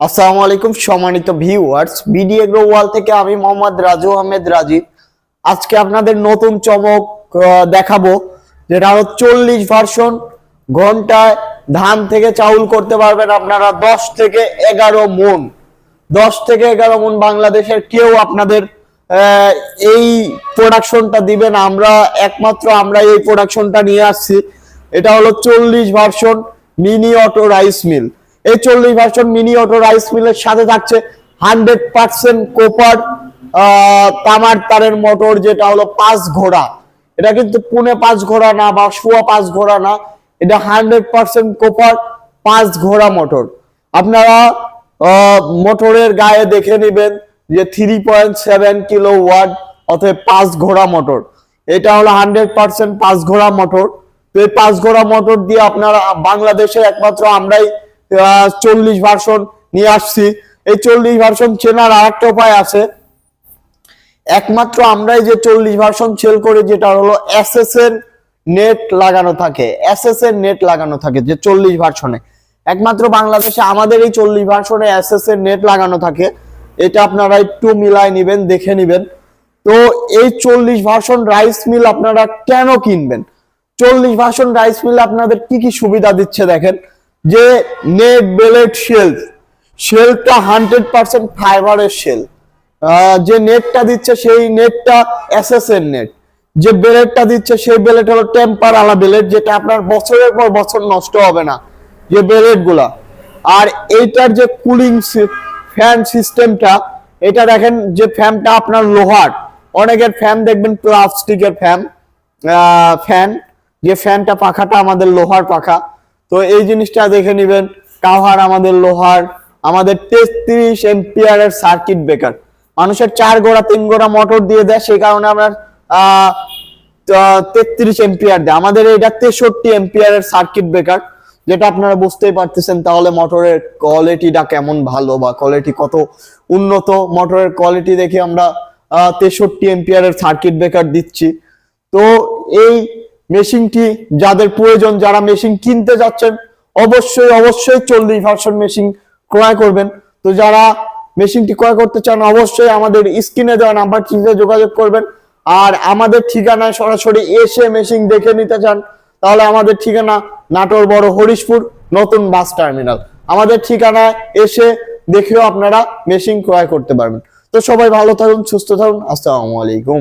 আসসালামু আলাইকুম সম্মানিত ভিউয়ার্স বিডি এগ্রো ওয়াল থেকে আমি মোহাম্মদ রাজু আহমেদ রাজীব। আজকে আপনাদের নতুন চমক দেখাবো, যেটা হলো চল্লিশ ভার্সন ঘন্টায় ধান থেকে চাউল করতে পারবেন আপনারা দশ থেকে এগারো মন। দশ থেকে এগারো মন বাংলাদেশের কেউ আপনাদের এই প্রোডাকশনটা দিবেন আমরা একমাত্র আমরা এই প্রোডাকশনটা নিয়ে আসছি। এটা হলো চল্লিশ version mini auto rice mill এই চল্লিশ ভার্সন মিনি অটো রাইস মিলের সাথে থাকছে হান্ড্রেড পার্সেন্ট কোপার তামার তারের মোটর যেটা হলো পাঁচ ঘোড়া। এটা কিন্তু পুনে পাঁচ ঘোড়া না বা সোয়া পাঁচ ঘোড়া না, এটা হান্ড্রেড পার্সেন্ট কোপার পাঁচ ঘোড়া মোটর আপনারা মোটরের গায়ে দেখে নেবেন যে three point seven kilowatt অথবা পাঁচ ঘোড়া মোটর এটা হলো হান্ড্রেড পার্সেন্ট পাঁচ ঘোড়া মোটর তো এই পাঁচ ঘোড়া মোটর দিয়ে আপনারা বাংলাদেশে একমাত্র আমরাই চল্লিশ ভার্সন নিয়ে আসছি। এই চল্লিশ ভার্সন চেনার আর একটা উপায় আছে। একমাত্র আমরাই যে চল্লিশ ভার্সন সেল করি, যেটা হলো এসএস নেট লাগানো থাকে। এসএস নেট লাগানো থাকে যে চল্লিশ ভার্সনে একমাত্র বাংলাদেশে আমাদের এই চল্লিশ ভার্সনে এসএস নেট লাগানো থাকে। এটা আপনারা একটু মিলাই নিবেন, দেখে নিবেন। তো এই চল্লিশ ভার্সন রাইস মিল আপনারা কেন কিনবেন? চল্লিশ ভার্সন রাইস মিল আপনাদের কি কি সুবিধা দিচ্ছে দেখেন। যে নেট বেলেট শেলফ শেলটা হান্ড্রেড পার্সেন্ট ফাইবারের শেল। যে নেটটা দিচ্ছে সেই নেটটা এর নেট। যে বেলেটটা দিচ্ছে সেই বেলেট হলো টেম্পার আলা বেলেট যেটা আপনার বছরের পর বছর নষ্ট হবে না, যে বেলেটগুলা আর এইটার যে কুলিং ফ্যান সিস্টেমটা, এটা দেখেন যে ফ্যানটা আপনার লোহার। অনেকের ফ্যান দেখবেন প্লাস্টিকের ফ্যান ফ্যান, যে ফ্যানটা পাখাটা আমাদের লোহার পাখা। তো এই জিনিসটা দেখে নেবেন, কাভার আমাদের লোহার, আমাদের তেত্রিশ এম্পিয়ারের সার্কিট ব্রেকার মানুষের চার গোড়া, তিন গোড়া মোটর দিয়ে দেয়, সেই কারণে আমরা তেত্রিশ এম্পিয়ার দেয়। আমাদের এটা তেষট্টি এম্পিয়ারের সার্কিট ব্রেকার যেটা আপনারা বুঝতেই পারতেছেন তাহলে মোটরের কোয়ালিটিটা কেমন ভালো বা কোয়ালিটি কত উন্নত। মোটরের কোয়ালিটি দেখে আমরা তেষট্টি এম্পিয়ারের সার্কিট ব্রেকার দিচ্ছি। তো এই মেশিনটি যাদের প্রয়োজন, যারা মেশিন কিনতে যাচ্ছেন, অবশ্যই অবশ্যই চল্লিশ ভার্সন মেশিন ক্রয় করবেন। তো যারা মেশিনটি ক্রয় করতে চান, অবশ্যই আমাদের স্ক্রিনে দেওয়া নাম্বার চিন্তা যোগাযোগ করবেন। আর আমাদের ঠিকানায় সরাসরি এসে মেশিন দেখে নিতে চান, তাহলে আমাদের ঠিকানা নাটোর বড় হরিশপুর, নতুন বাস টার্মিনাল। আমাদের ঠিকানায় এসে দেখেও আপনারা মেশিন ক্রয় করতে পারবেন। তো সবাই ভালো থাকুন, সুস্থ থাকুন। আসসালামু আলাইকুম।